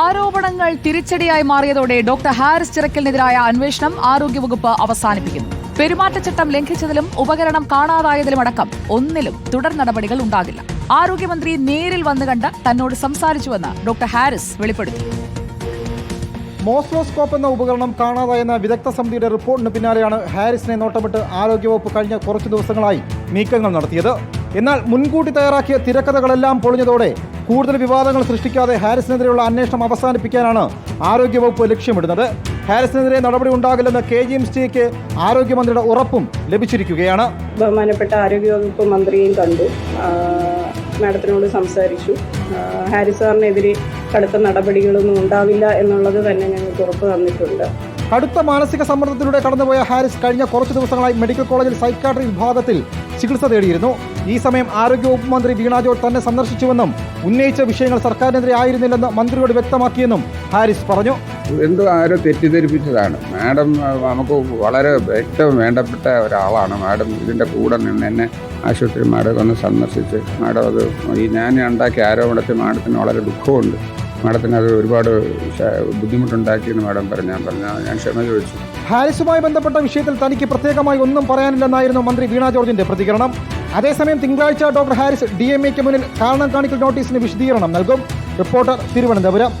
ആരോപണങ്ങൾ തിരിച്ചടിയായി മാറിയതോടെ ഡോക്ടർ ഹാരിസ് ചിറക്കലിനെതിരായ അന്വേഷണം ആരോഗ്യവകുപ്പ് അവസാനിപ്പിക്കുന്നു. പെരുമാറ്റച്ചട്ടം ലംഘിച്ചതിലും ഉപകരണം കാണാതായതിലുമടക്കം ഒന്നിലും തുടർ നടപടികൾ ഉണ്ടാകില്ല. ആരോഗ്യമന്ത്രി നേരിൽ വന്നു കണ്ട് തന്നോട് സംസാരിച്ചുവെന്ന് ഡോക്ടർ ഹാരിസ് വെളിപ്പെടുത്തി. മോസ്ലോസ്കോപ്പ് എന്ന ഉപകരണം കാണാതായെന്ന വിദഗ്ധ സമിതിയുടെ റിപ്പോർട്ടിന് പിന്നാലെയാണ് ഹാരിസിനെ നോട്ടമിട്ട് ആരോഗ്യവകുപ്പ് കഴിഞ്ഞ കുറച്ചു ദിവസങ്ങളായി നീക്കങ്ങൾ നടത്തിയത്. എന്നാൽ മുൻകൂട്ടി തയ്യാറാക്കിയ തിരക്കഥകളെല്ലാം പൊളിഞ്ഞതോടെ കൂടുതൽ വിവാദങ്ങൾ സൃഷ്ടിക്കാതെ ഹാരിസിനെതിരെയുള്ള അന്വേഷണം അവസാനിപ്പിക്കാനാണ് ആരോഗ്യവകുപ്പ് ലക്ഷ്യമിടുന്നത്. ഹാരിസിനെതിരെ നടപടി ഉണ്ടാകില്ലെന്ന് കെ ജി എം സിക്ക് ആരോഗ്യമന്ത്രിയുടെ ഉറപ്പും ലഭിച്ചിരിക്കുകയാണ്. ബഹുമാനപ്പെട്ട ആരോഗ്യവകുപ്പ് മന്ത്രിയും കണ്ടു. മാഡത്തിനോട് സംസാരിച്ചു. ഹാരിസ് സാറിനെതിരെ കടുത്ത നടപടികളൊന്നും ഉണ്ടാവില്ല എന്നുള്ളത് തന്നെ ഞങ്ങൾക്ക് ഉറപ്പ് തന്നിട്ടുണ്ട്. കടുത്ത മാനസിക സമ്മർദ്ദത്തിലൂടെ കടന്നുപോയ ഹാരിസ് കഴിഞ്ഞ കുറച്ചു ദിവസങ്ങളായി മെഡിക്കൽ കോളേജിൽ സൈക്കാട്രി വിഭാഗത്തിൽ ചികിത്സ തേടിയിരുന്നു. ഈ സമയം ആരോഗ്യവകുപ്പ് മന്ത്രി വീണ ജോർജ് തന്നെ സന്ദർശിച്ചുവെന്നും ഉന്നയിച്ച വിഷയങ്ങൾ സർക്കാരിനെതിരെ ആയിരുന്നില്ലെന്ന് മന്ത്രിയോട് വ്യക്തമാക്കിയെന്നും ഹാരിസ് പറഞ്ഞു. എന്തോ ആരോ തെറ്റിദ്ധരിപ്പിച്ചതാണ്. മാഡം നമുക്ക് വളരെ ഏറ്റവും വേണ്ടപ്പെട്ട ഒരാളാണ്. മാഡം ഇതിന്റെ കൂടെ നിന്ന് എന്നെ ആശുപത്രി മാഡം ഒന്ന് സന്ദർശിച്ച് മാഡം അത് ഈ ഞാൻ ഉണ്ടാക്കിയ ആരോപണത്തിൽ മാഡത്തിന് വളരെ ദുഃഖമുണ്ട്. മാഡത്തിന് അത് ഒരുപാട് ബുദ്ധിമുട്ടുണ്ടാക്കിയെന്ന് മാഡം പറഞ്ഞു പറഞ്ഞു ഞാൻ ക്ഷമ ചോദിച്ചു. ഹാരിസുമായി ബന്ധപ്പെട്ട വിഷയത്തിൽ തനിക്ക് പ്രത്യേകമായി ഒന്നും പറയാനില്ലെന്നായിരുന്നു മന്ത്രി വീണ ജോർജിന്റെ പ്രതികരണം. അതേസമയം തിങ്കളാഴ്ച ഡോക്ടർ ഹാരിസ് ഡി എം എക്ക് മുന്നിൽ കാരണം കാണിക്കൽ നോട്ടീസിന് വിശദീകരണം നൽകും. റിപ്പോർട്ടർ തിരുവനന്തപുരം.